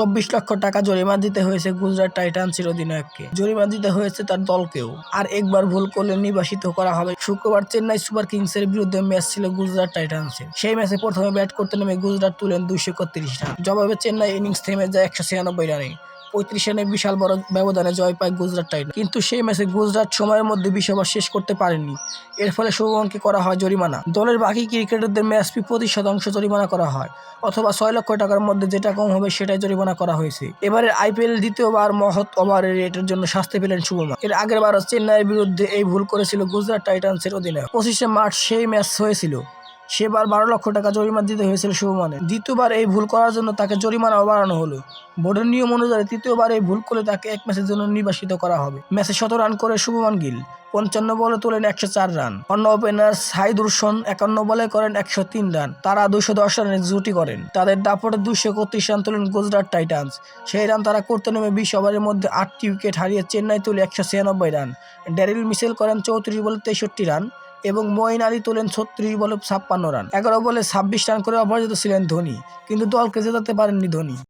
চব্বিশ লক্ষ টাকা জরিমা দিতে হয়েছে গুজরাট টাইটান্সের অধিনায়ককে জরিমা দিতে হয়েছে তার দলকেও। আর একবার ভুল করলে নির্বাসিত করা হবে। শুক্রবার চেন্নাই সুপার কিংস এর বিরুদ্ধে ম্যাচ ছিল গুজরাট টাইটান্সের। সেই ম্যাচে প্রথমে ব্যাট করতে নেমে গুজরাট তুলেন দুইশো একত্রিশ রান। জবাবে চেন্নাই ইনিংস থেমে যায় একশো ছিয়ানব্বই রানে। পঁয়ত্রিশ রানে বিশাল বড় ব্যবধানে জয় পায় গুজরাট টাইটান কিন্তু সেই ম্যাচে গুজরাট সময়ের মধ্যে বিশ শেষ করতে পারেনি। এর ফলে শুভমনকে করা হয় জরিমানা। দলের বাকি ক্রিকেটারদের ম্যাচ ফি প্রতি শতাংশ জরিমানা করা হয়, অথবা ছয় লক্ষ টাকার মধ্যে যেটা কম হবে সেটাই জরিমানা করা হয়েছে। এবারে আইপিএল দ্বিতীয়বার মহৎ ওভারের রেটের জন্য শাস্তি পেলেন শুভমান। এর আগের বারও চেন্নাইয়ের বিরুদ্ধে এই ভুল করেছিল গুজরাট টাইটান্সের অধীনে পঁচিশে মার্চ সেই ম্যাচ হয়েছিল। সেবার বারো লক্ষ টাকা জরিমানা দিতে হয়েছিল শুভমানের দ্বিতীয়বার এই ভুল করার জন্য তাকে জরিমানাও বাড়ানো হলো। বোর্ডের নিয়ম অনুযায়ী তৃতীয়বার এই ভুল করলে তাকে এক ম্যাচের জন্য নির্বাসিত করা হবে। ম্যাচে শত রান করে শুভমান গিল, পঞ্চান্ন বলে তোলেন একশো চার রান। অন্য ওপেনার সাইদুরসন একান্ন বলে করেন একশো তিন রান। তারা দুশো দশ রানের জুটি করেন। তাদের দাপটে দুশো একত্রিশ রান তোলেন গুজরাট টাইটান্স। সেই রান তারা করতে নেমে বিশ ওভারের মধ্যে আটটি উইকেট হারিয়ে চেন্নাই তুলে একশো ছিয়ানব্বই রান। ড্যারিল মিসেল করেন চৌত্রিশ বলে তেষট্টি রান। এবং মঈন আলী তোলেন ছত্রিশ বলে ছাপ্পান্ন রান। এগারো বলে ছাব্বিশ রান করে অপরাজিত ছিলেন ধোনি, কিন্তু দলকে জেতাতে পারেননি ধোনি।